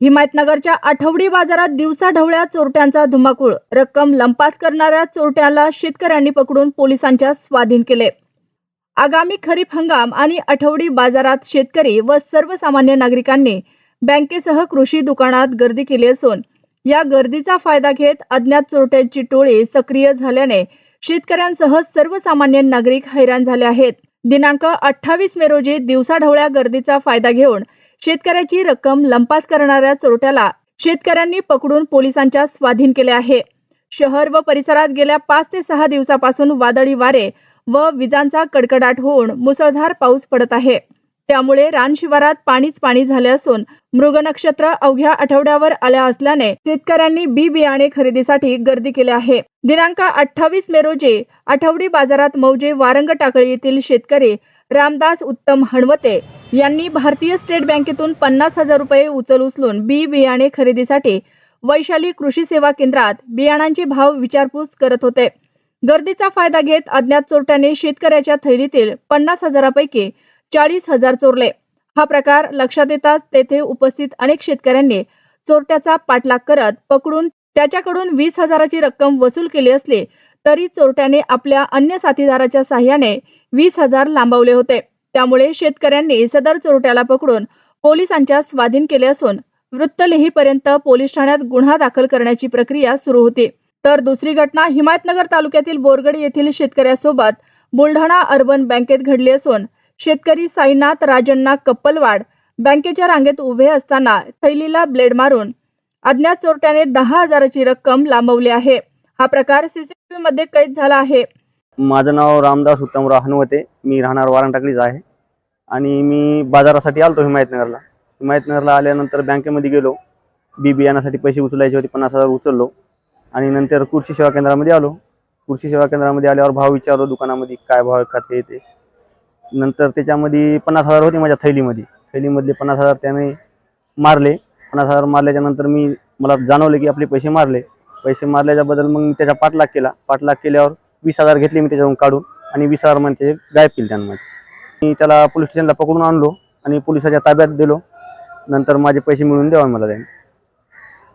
हिमायतनगरच्या आठवडी बाजारात दिवसा ढवळ्या चोरट्यांचा धुमाकूळ. रक्कम लंपास करणाऱ्या चोरट्याला शेतकऱ्यांनी पकडून पोलिसांच्या स्वाधीन केले. आगामी खरीप हंगाम आणि आठवडी बाजारात शेतकरी व सर्वसामान्य नागरिकांनी बँकेसह कृषी दुकानात गर्दी केली असून या गर्दीचा फायदा घेत अज्ञात चोरट्यांची टोळी सक्रिय झाल्याने शेतकऱ्यांसह सर्वसामान्य नागरिक हैराण झाले आहेत. दिनांक अठ्ठावीस मे रोजी दिवसाढवळ्या गर्दीचा फायदा घेऊन शेतकऱ्याची रक्कम लंपास करणाऱ्या चोरट्याला शेतकऱ्यांनी पकडून पोलिसांच्या स्वाधीन केले आहे. शहर व परिसरात गेल्या पाच ते सहा दिवसापासून वादळी वारे व विजांचा कडकडाट होऊन मुसळधार पाऊस पडत आहे. त्यामुळे रान शिवारात पाणीच पाणी झाले असून मृग नक्षत्र अवघ्या आठवड्यावर आल्या असल्याने शेतकऱ्यांनी बी बियाणे खरेदीसाठी गर्दी केली आहे. दिनांक अठ्ठावीस मे रोजी आठवडी बाजारात मौजे वारंग टाकळी येथील शेतकरी रामदास उत्तम हणवते यांनी भारतीय स्टेट बँकेतून पन्नास हजार रुपये उचल उचलून बी बियाणे खरेदीसाठी वैशाली कृषी सेवा केंद्रात बियाणांचे भाव विचारपूस करत होते. गर्दीचा फायदा घेत अज्ञात चोरट्याने शेतकऱ्याच्या थैलीतील पन्नास हजारापैकी चाळीस हजार चोरले. हा प्रकार लक्षात येताच तेथे उपस्थित अनेक शेतकऱ्यांनी चोरट्याचा पाठलाग करत पकडून त्याच्याकडून वीस हजाराची रक्कम वसूल केली असली तरी चोरट्याने आपल्या अन्य साथीदाराच्या साह्याने वीस हजार लांबवले होते. त्यामुळे शेतकऱ्यांनी सदर चोरट्याला पकडून पोलिसांच्या स्वाधीन केले असून वृत्त लिहीपर्यंत पोलीस ठाण्यात गुन्हा दाखल करण्याची प्रक्रिया सुरू होती. तर दुसरी घटना हिमायतनगर तालुक्यातील बोरगडी येथील शेतकऱ्यासोबत बुलढाणा अर्बन बँकेत घडली असून शेतकरी साईनाथ राजण्णा कप्पलवाड बँकेच्या रांगेत उभे असताना थैलीला ब्लेड मारून अज्ञात चोरट्याने दहा हजाराची रक्कम लांबवली आहे. हा प्रकार सीसीटीव्ही मध्ये कैद झाला आहे. माझं नाव रामदास उत्तमराव हनुवते मी राहणार वारणटाकडीच आहे. आणि मी बाजारासाठी आलतो हिमायतनगरला. हिमायतनगरला आल्यानंतर बँकेमध्ये गेलो. बी बियाण्यासाठी पैसे उचलायचे होते पन्नास हजार उचललो. आणि नंतर कृषी सेवा केंद्रामध्ये आलो. कृषी सेवा केंद्रामध्ये आल्यावर भाव विचारलो दुकानामध्ये काय भाव खाते येते ते नंतर त्याच्यामध्ये पन्नास हजार होते माझ्या थैलीमध्ये. थैलीमधले पन्नास हजार त्याने मारले. पन्नास हजार मारल्याच्या नंतर मी मला जाणवले की आपले पैसे मारले. पैसे मारल्याच्या बदल मग मी त्याचा पाठलाग केला. पाठलाग केल्यावर वीस हजार घेतले मी त्याच्यातून काढून आणि वीस हजारमध्ये त्याचे गायब केले त्यांना. मी त्याला पोलीस स्टेशनला पकडून आणलो आणि पोलिसाच्या ताब्यात दिलो. नंतर माझे पैसे मिळून द्यावा मला त्याने